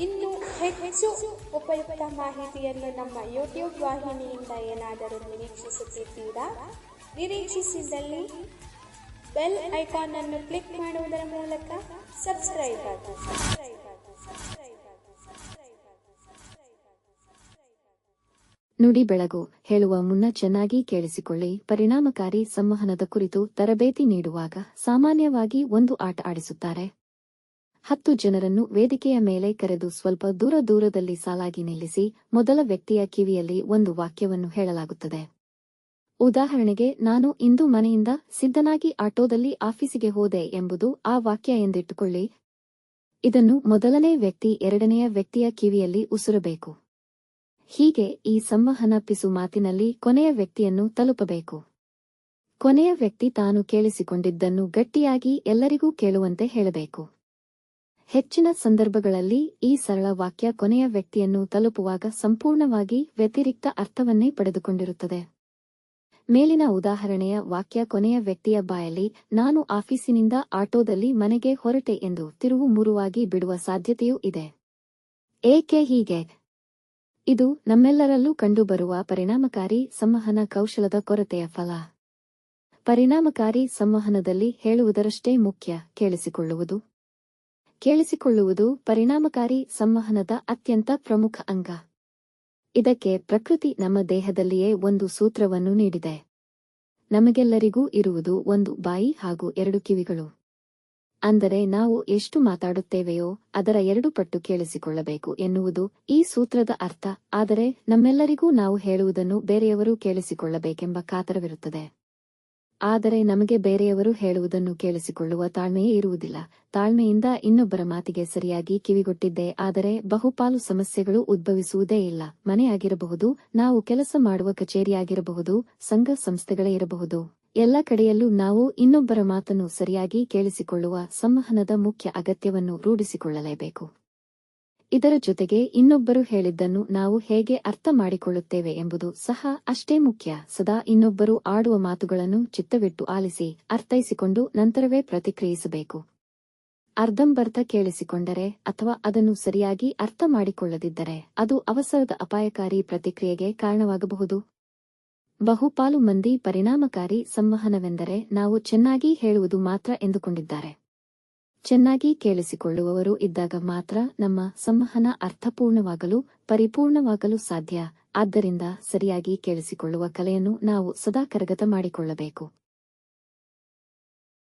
ಇನ್ನು ಹೆಚ್ಚು ಉಪಯುಕ್ತ ಮಾಹಿತಿಯನ್ನು ನಮ್ಮ ಯೂಟ್ಯೂಬ್ ವಾಹಿನಿಯಿಂದ ಏನಾದರೂ ನಿರೀಕ್ಷಿಸುತ್ತಿದ್ದೀರಾ? ನಿರೀಕ್ಷಿಸಿದಲ್ಲಿ ಬೆಲ್ ಐಕಾನ್ ಅನ್ನು ಕ್ಲಿಕ್ ಮಾಡುವುದರ ಮೂಲಕ ಸಬ್ಸ್ಕ್ರೈಬ್ ಆಗಿ ಸಬ್ಸ್ಕ್ರೈಬ್ ಆಗಿ. ನುಡಿ ಬೆಳಗು ಹೇಳುವ ಮುನ್ನ ಚೆನ್ನಾಗಿ ಕೇಳಿಸಿಕೊಳ್ಳಿ. ಪರಿಣಾಮಕಾರಿ ಸಂವಹನದ ಕುರಿತು ತರಬೇತಿ ನೀಡುವಾಗ ಸಾಮಾನ್ಯವಾಗಿ ಒಂದು ಆಟ ಆಡಿಸುತ್ತಾರೆ. ಹತ್ತು ಜನರನ್ನು ವೇದಿಕೆಯ ಮೇಲೆ ಕರೆದು ಸ್ವಲ್ಪ ದೂರ ದೂರದಲ್ಲಿ ಸಾಲಾಗಿ ನಿಲ್ಲಿಸಿ ಮೊದಲ ವ್ಯಕ್ತಿಯ ಕಿವಿಯಲ್ಲಿ ಒಂದು ವಾಕ್ಯವನ್ನು ಹೇಳಲಾಗುತ್ತದೆ. ಉದಾಹರಣೆಗೆ, ನಾನು ಇಂದು ಮನೆಯಿಂದ ಸಿದ್ಧನಾಗಿ ಆಟೋದಲ್ಲಿ ಆಫೀಸಿಗೆ ಹೋದೆ ಎಂಬುದು ಆ ವಾಕ್ಯ ಎಂದಿಟ್ಟುಕೊಳ್ಳಿ. ಇದನ್ನು ಮೊದಲನೇ ವ್ಯಕ್ತಿ ಎರಡನೆಯ ವ್ಯಕ್ತಿಯ ಕಿವಿಯಲ್ಲಿ ಉಸುರಬೇಕು. ಹೀಗೆ ಈ ಸಂವಹನ ಪಿಸು ಮಾತಿನಲ್ಲಿ ಕೊನೆಯ ವ್ಯಕ್ತಿಯನ್ನು ತಲುಪಬೇಕು. ಕೊನೆಯ ವ್ಯಕ್ತಿ ತಾನು ಕೇಳಿಸಿಕೊಂಡಿದ್ದನ್ನು ಗಟ್ಟಿಯಾಗಿ ಎಲ್ಲರಿಗೂ ಕೇಳುವಂತೆ ಹೇಳಬೇಕು. ಹೆಚ್ಚಿನ ಸಂದರ್ಭಗಳಲ್ಲಿ ಈ ಸರಳ ವಾಕ್ಯ ಕೊನೆಯ ವ್ಯಕ್ತಿಯನ್ನು ತಲುಪುವಾಗ ಸಂಪೂರ್ಣವಾಗಿ ವ್ಯತಿರಿಕ್ತ ಅರ್ಥವನ್ನೇ ಪಡೆದುಕೊಂಡಿರುತ್ತದೆ. ಮೇಲಿನ ಉದಾಹರಣೆಯ ವಾಕ್ಯ ಕೊನೆಯ ವ್ಯಕ್ತಿಯ ಬಾಯಲ್ಲಿ, ನಾನು ಆಫೀಸಿನಿಂದ ಆಟೋದಲ್ಲಿ ಮನೆಗೆ ಹೊರಟೆ ಎಂದು ತಿರುವು ಮುರುವಾಗಿ ಬಿಡುವ ಸಾಧ್ಯತೆಯೂ ಇದೆ. ಏಕೆ ಹೀಗೆ? ಇದು ನಮ್ಮೆಲ್ಲರಲ್ಲೂ ಕಂಡುಬರುವ ಪರಿಣಾಮಕಾರಿ ಸಂವಹನ ಕೌಶಲದ ಕೊರತೆಯ ಫಲ. ಪರಿಣಾಮಕಾರಿ ಸಂವಹನದಲ್ಲಿ ಹೇಳುವುದರಷ್ಟೇ ಮುಖ್ಯ, ಕೇಳಿಸಿಕೊಳ್ಳುವುದು. ಕೇಳಿಸಿಕೊಳ್ಳುವುದು ಪರಿಣಾಮಕಾರಿ ಸಂವಹನದ ಅತ್ಯಂತ ಪ್ರಮುಖ ಅಂಗ. ಇದಕ್ಕೆ ಪ್ರಕೃತಿ ನಮ್ಮ ದೇಹದಲ್ಲಿಯೇ ಒಂದು ಸೂತ್ರವನ್ನು ನೀಡಿದೆ. ನಮಗೆಲ್ಲರಿಗೂ ಇರುವುದು ಒಂದು ಬಾಯಿ ಹಾಗೂ ಎರಡು ಕಿವಿಗಳು. ಅಂದರೆ ನಾವು ಎಷ್ಟು ಮಾತಾಡುತ್ತೇವೆಯೋ ಅದರ ಎರಡು ಪಟ್ಟು ಕೇಳಿಸಿಕೊಳ್ಳಬೇಕು ಎನ್ನುವುದು ಈ ಸೂತ್ರದ ಅರ್ಥ. ಆದರೆ ನಮ್ಮೆಲ್ಲರಿಗೂ ನಾವು ಹೇಳುವುದನ್ನು ಬೇರೆಯವರು ಕೇಳಿಸಿಕೊಳ್ಳಬೇಕೆಂಬ ಕಾತರವಿರುತ್ತದೆ. ಆದರೆ ನಮಗೆ ಬೇರೆಯವರು ಹೇಳುವುದನ್ನು ಕೇಳಿಸಿಕೊಳ್ಳುವ ತಾಳ್ಮೆಯೇ ಇರುವುದಿಲ್ಲ. ತಾಳ್ಮೆಯಿಂದ ಇನ್ನೊಬ್ಬರ ಮಾತಿಗೆ ಸರಿಯಾಗಿ ಕಿವಿಗೊಟ್ಟಿದ್ದೆ, ಆದರೆ ಬಹುಪಾಲು ಸಮಸ್ಯೆಗಳು ಉದ್ಭವಿಸುವುದೇ ಇಲ್ಲ. ಮನೆಯಾಗಿರಬಹುದು ನಾವು ಕೆಲಸ ಮಾಡುವ ಕಚೇರಿಯಾಗಿರಬಹುದು ಸಂಘ ಸಂಸ್ಥೆಗಳೇ ಇರಬಹುದು. ಎಲ್ಲ ಕಡೆಯಲ್ಲೂ ನಾವು ಇನ್ನೊಬ್ಬರ ಮಾತನ್ನು ಸರಿಯಾಗಿ ಕೇಳಿಸಿಕೊಳ್ಳುವ ಸಂವಹನದ ಮುಖ್ಯ ಅಗತ್ಯವನ್ನು ರೂಢಿಸಿಕೊಳ್ಳಲೇಬೇಕು. ಇದರ ಜೊತೆಗೆ ಇನ್ನೊಬ್ಬರು ಹೇಳಿದ್ದನ್ನು ನಾವು ಹೇಗೆ ಅರ್ಥ ಮಾಡಿಕೊಳ್ಳುತ್ತೇವೆ ಎಂಬುದು ಸಹ ಅಷ್ಟೇ ಮುಖ್ಯ. ಸದಾ ಇನ್ನೊಬ್ಬರು ಆಡುವ ಮಾತುಗಳನ್ನು ಚಿತ್ತವಿಟ್ಟು ಆಲಿಸಿ, ಅರ್ಥೈಸಿಕೊಂಡು ನಂತರವೇ ಪ್ರತಿಕ್ರಿಯಿಸಬೇಕು. ಅರ್ಧಂಬರ್ಧ ಕೇಳಿಸಿಕೊಂಡರೆ ಅಥವಾ ಅದನ್ನು ಸರಿಯಾಗಿ ಅರ್ಥ ಮಾಡಿಕೊಳ್ಳದಿದ್ದರೆ ಅದು ಅವಸರದ ಅಪಾಯಕಾರಿ ಪ್ರತಿಕ್ರಿಯೆಗೆ ಕಾರಣವಾಗಬಹುದು. ಬಹುಪಾಲು ಮಂದಿ ಪರಿಣಾಮಕಾರಿ ಸಂವಹನವೆಂದರೆ ನಾವು ಚೆನ್ನಾಗಿ ಹೇಳುವುದು ಮಾತ್ರ ಎಂದುಕೊಂಡಿದ್ದಾರೆ. ಚೆನ್ನಾಗಿ ಕೇಳಿಸಿಕೊಳ್ಳುವವರು ಇದ್ದಾಗ ಮಾತ್ರ ನಮ್ಮ ಸಂವಹನ ಅರ್ಥಪೂರ್ಣವಾಗಲು, ಪರಿಪೂರ್ಣವಾಗಲು ಸಾಧ್ಯ. ಆದ್ದರಿಂದ ಸರಿಯಾಗಿ ಕೇಳಿಸಿಕೊಳ್ಳುವ ಕಲೆಯನ್ನು ನಾವು ಸದಾ ಕರಗತ ಮಾಡಿಕೊಳ್ಳಬೇಕು.